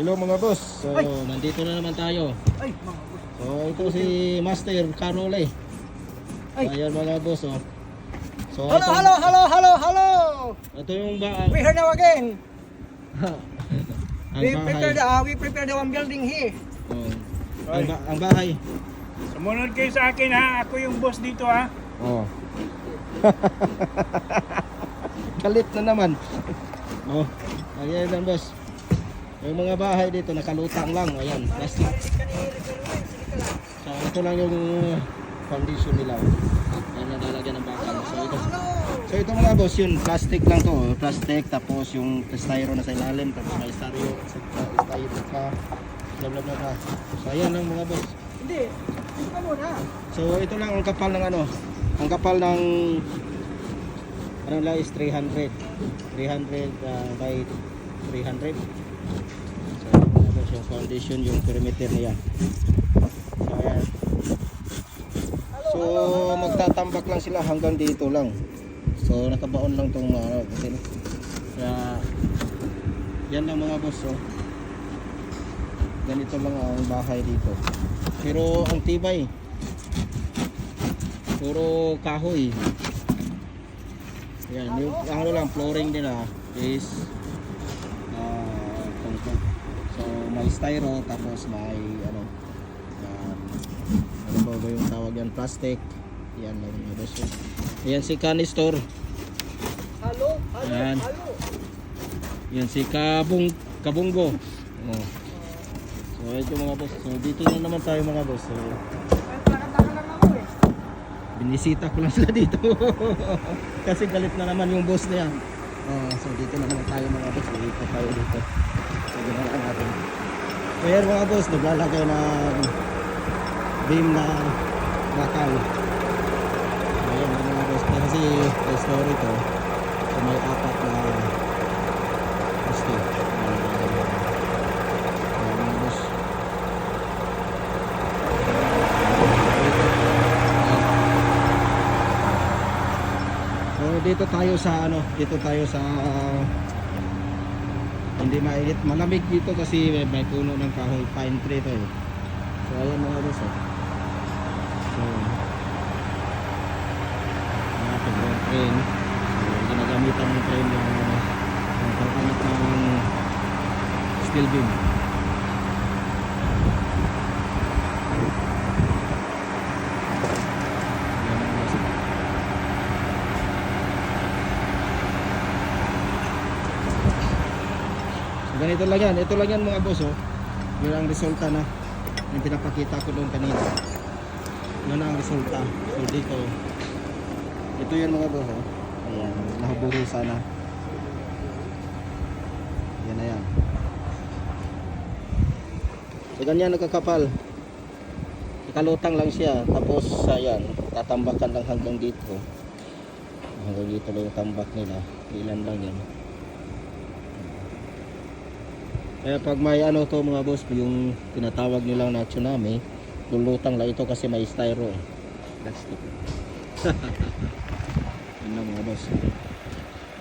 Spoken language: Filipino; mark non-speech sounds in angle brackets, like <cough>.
Hello mga boss. So, Ay. nandito na naman tayo. Ay, mga boss. So, ito si Master Carole. Ay. Ayan mga boss, oh. So, Hello, ito, hello, hello, hello, hello! Ito yung ba We here now again. <laughs> ang We bahay. prepare the, uh, we prepare the one building here. Oh. Ang, ba- ang bahay. Sumunod kayo sa akin ha, ako yung boss dito ha. Oh. <laughs> Galit na naman. <laughs> oh. Ayan lang boss. Yung mga bahay dito nakalutang lang. Ayan, plastic. So, ito lang yung condition nila. Ayan, nalalagyan ng bakal. So, ito, so, ito mga boss, yun, plastic lang to. Plastic, tapos yung styro na sa ilalim, tapos may styro, styro pa, bla bla bla. So, ayan lang mga boss. Hindi. Ito ka muna. So ito lang ang kapal ng ano, ang kapal ng ano lang is 300. 300 uh, by 300. So tapos yung foundation, yung perimeter niya. So ayan. So magtatambak lang sila hanggang dito lang. So nakabaon lang tong ano, kasi kaya yan lang mga boss oh. Ganito lang ang bahay dito. Pero ang tibay, puro kahoy. Yan, yung ano lang flooring nila is uh, concrete. So may styro tapos may ano um, ano ba ba yung tawag yan plastic. Yan lang yung boss. Yan si canister. Hello, hello, Ayan. hello. Yan si kabung kabunggo. Oh. So ito mga boss. So dito na naman tayo mga boss. So. Binisita ko lang <laughs> sila dito. <laughs> Kasi galit na naman yung boss niya. Oh, so dito na naman tayo mga boss. Dito tayo dito. So ginawa natin. Ayan mga boss, naglalagay ng beam na bakal. Ayan mga boss. Kasi may story to. So may apat na poste. Ayan dito tayo sa ano, dito tayo sa hindi mainit, malamig dito kasi may, may puno ng kahoy, pine tree to eh. So ayan mga boss oh. So natin yung train. So ginagamitan ng train yung yung pag-angat ng steel beam. Ayan mga boss. So, ganito lang yan. Ito lang yan mga boss oh. Yun ang resulta na yung pinapakita ko doon kanina. Yun ang resulta. So dito, ito yan mga boss oh. Ayan, nahuburusa na. Yan na yan. So ganyan nagkakapal. Ikalutang lang siya. Tapos ayan, tatambakan lang hanggang dito. Hanggang dito lang yung tambak nila. Ilan lang yan. Kaya pag may ano to mga boss, yung tinatawag nilang na tsunami, lulutang lang ito kasi may styro eh. Plastic. <laughs> Yun lang mga boss.